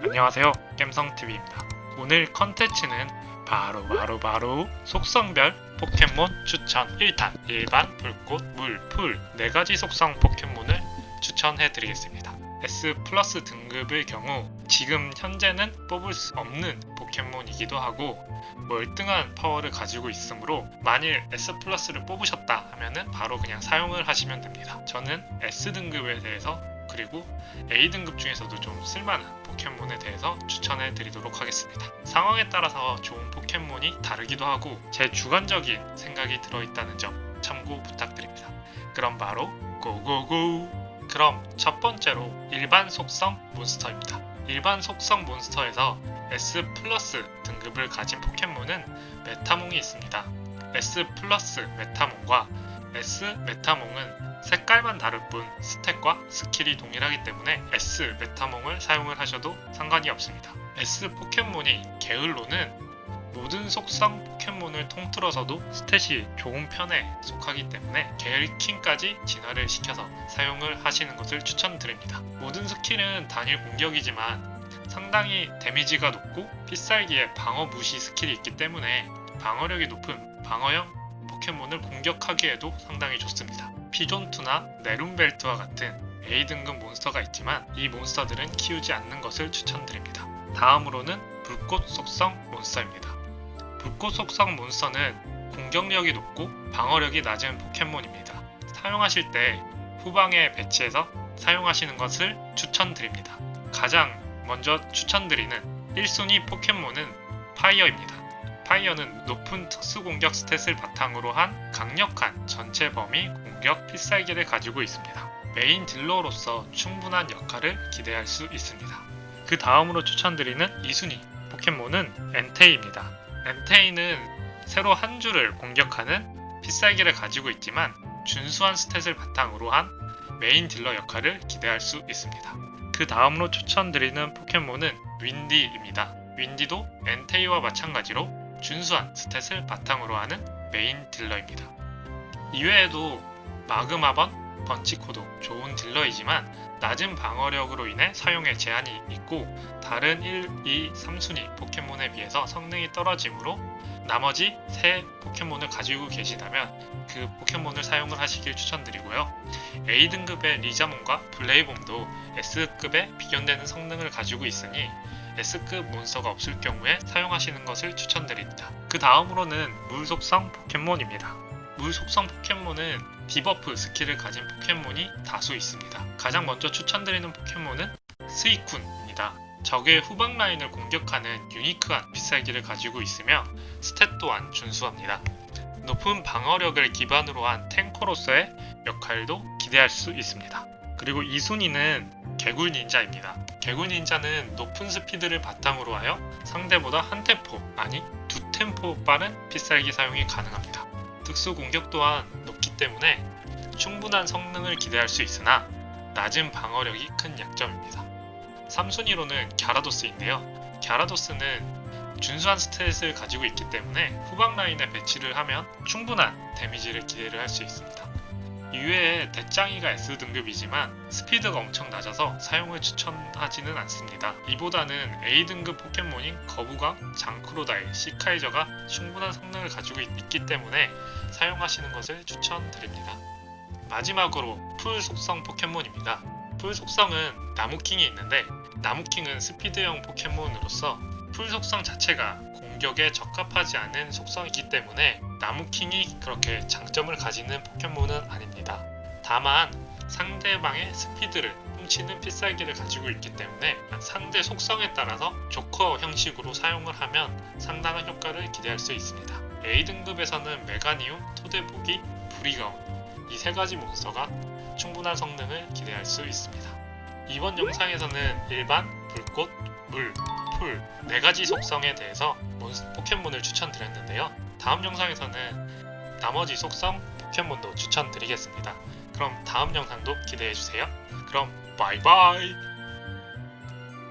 안녕하세요. 겜성TV입니다. 오늘 컨텐츠는 바로 바로 바로 속성별 포켓몬 추천. 1탄 일반, 불꽃, 물, 풀 4가지 속성 포켓몬을 추천해 드리겠습니다. S 플러스 등급의 경우 지금 현재는 뽑을 수 없는 포켓몬이기도 하고 월등한 파워를 가지고 있으므로 만일 S 플러스를 뽑으셨다 하면은 바로 그냥 사용을 하시면 됩니다. 저는 S 등급에 대해서 그리고 A 등급 중에서도 좀 쓸만한 포켓몬에 대해서 추천해 드리도록 하겠습니다. 상황에 따라서 좋은 포켓몬이 다르기도 하고 제 주관적인 생각이 들어있다는 점 참고 부탁드립니다. 그럼 바로 고고고! 그럼 첫 번째로 일반 속성 몬스터입니다. 일반 속성 몬스터에서 S 플러스 등급을 가진 포켓몬은 메타몽이 있습니다. S 플러스 메타몽과 S 메타몽은 색깔만 다를 뿐 스탯과 스킬이 동일하기 때문에 S 메타몽을 사용을 하셔도 상관이 없습니다. S 포켓몬이 게을로는 모든 속성 포켓몬을 통틀어서도 스탯이 좋은 편에 속하기 때문에 게을킹까지 진화를 시켜서 사용을 하시는 것을 추천드립니다. 모든 스킬은 단일 공격이지만 상당히 데미지가 높고 필살기에 방어 무시 스킬이 있기 때문에 방어력이 높은 방어형 포켓몬을 공격하기에도 상당히 좋습니다. 피존투나 네룸벨트와 같은 A 등급 몬스터가 있지만 이 몬스터들은 키우지 않는 것을 추천드립니다. 다음으로는 불꽃 속성 몬스터입니다. 불꽃 속성 몬스터는 공격력이 높고 방어력이 낮은 포켓몬입니다. 사용하실 때 후방에 배치해서 사용하시는 것을 추천드립니다. 가장 먼저 추천드리는 1순위 포켓몬은 파이어입니다. 파이어는 높은 특수 공격 스탯을 바탕으로 한 강력한 전체 범위 공격 필살기를 가지고 있습니다. 메인 딜러로서 충분한 역할을 기대할 수 있습니다. 그 다음으로 추천드리는 2순위 포켓몬은 엔테이입니다. 엔테이는 새로 한 줄을 공격하는 필살기를 가지고 있지만 준수한 스탯을 바탕으로 한 메인 딜러 역할을 기대할 수 있습니다. 그 다음으로 추천드리는 포켓몬은 윈디입니다. 윈디도 엔테이와 마찬가지로 준수한 스탯을 바탕으로 하는 메인 딜러입니다. 이외에도 마그마번, 번치코도 좋은 딜러이지만 낮은 방어력으로 인해 사용에 제한이 있고 다른 1, 2, 3순위 포켓몬에 비해서 성능이 떨어지므로 나머지 세 포켓몬을 가지고 계시다면 그 포켓몬을 사용을 하시길 추천드리고요. A등급의 리자몬과 블레이봄도 S급에 비견되는 성능을 가지고 있으니 S급 몬스터가 없을 경우에 사용하시는 것을 추천드립니다. 그 다음으로는 물 속성 포켓몬입니다. 물 속성 포켓몬은 디버프 스킬을 가진 포켓몬이 다수 있습니다. 가장 먼저 추천드리는 포켓몬은 스이쿤입니다. 적의 후방 라인을 공격하는 유니크한 필살기를 가지고 있으며 스탯 또한 준수합니다. 높은 방어력을 기반으로 한 탱커로서의 역할도 기대할 수 있습니다. 그리고 2순위는 개굴 닌자입니다. 개굴 닌자는 높은 스피드를 바탕으로 하여 상대보다 한 템포, 아니 두 템포 빠른 필살기 사용이 가능합니다. 특수 공격 또한 높기 때문에 충분한 성능을 기대할 수 있으나 낮은 방어력이 큰 약점입니다. 3순위로는 갸라도스인데요. 갸라도스는 준수한 스탯을 가지고 있기 때문에 후방 라인에 배치를 하면 충분한 데미지를 기대를 할 수 있습니다. 이외에 대짱이가 S등급이지만 스피드가 엄청 낮아서 사용을 추천하지는 않습니다. 이보다는 A등급 포켓몬인 거부광, 장크로다일, 시카이저가 충분한 성능을 가지고 있, 기 때문에 사용하시는 것을 추천드립니다. 마지막으로 풀 속성 포켓몬입니다. 풀 속성은 나무킹이 있는데 나무킹은 스피드형 포켓몬으로서 풀 속성 자체가 공격에 적합하지 않은 속성이기 때문에 나무킹이 그렇게 장점을 가지는 포켓몬은 아닙니다. 다만 상대방의 스피드를 훔치는 필살기를 가지고 있기 때문에 상대 속성에 따라서 조커 형식으로 사용을 하면 상당한 효과를 기대할 수 있습니다. A등급에서는 메가니움, 토데보기, 브리가운 이세 가지 몬스터가 충분한 성능을 기대할 수 있습니다. 이번 영상에서는 일반, 불꽃, 물, 풀, 네 가지 속성에 대해서 포켓몬을 추천드렸는데요. 다음 영상에서는 나머지 속성 포켓몬도 추천드리겠습니다. 그럼 다음 영상도 기대해주세요. 그럼 바이바이!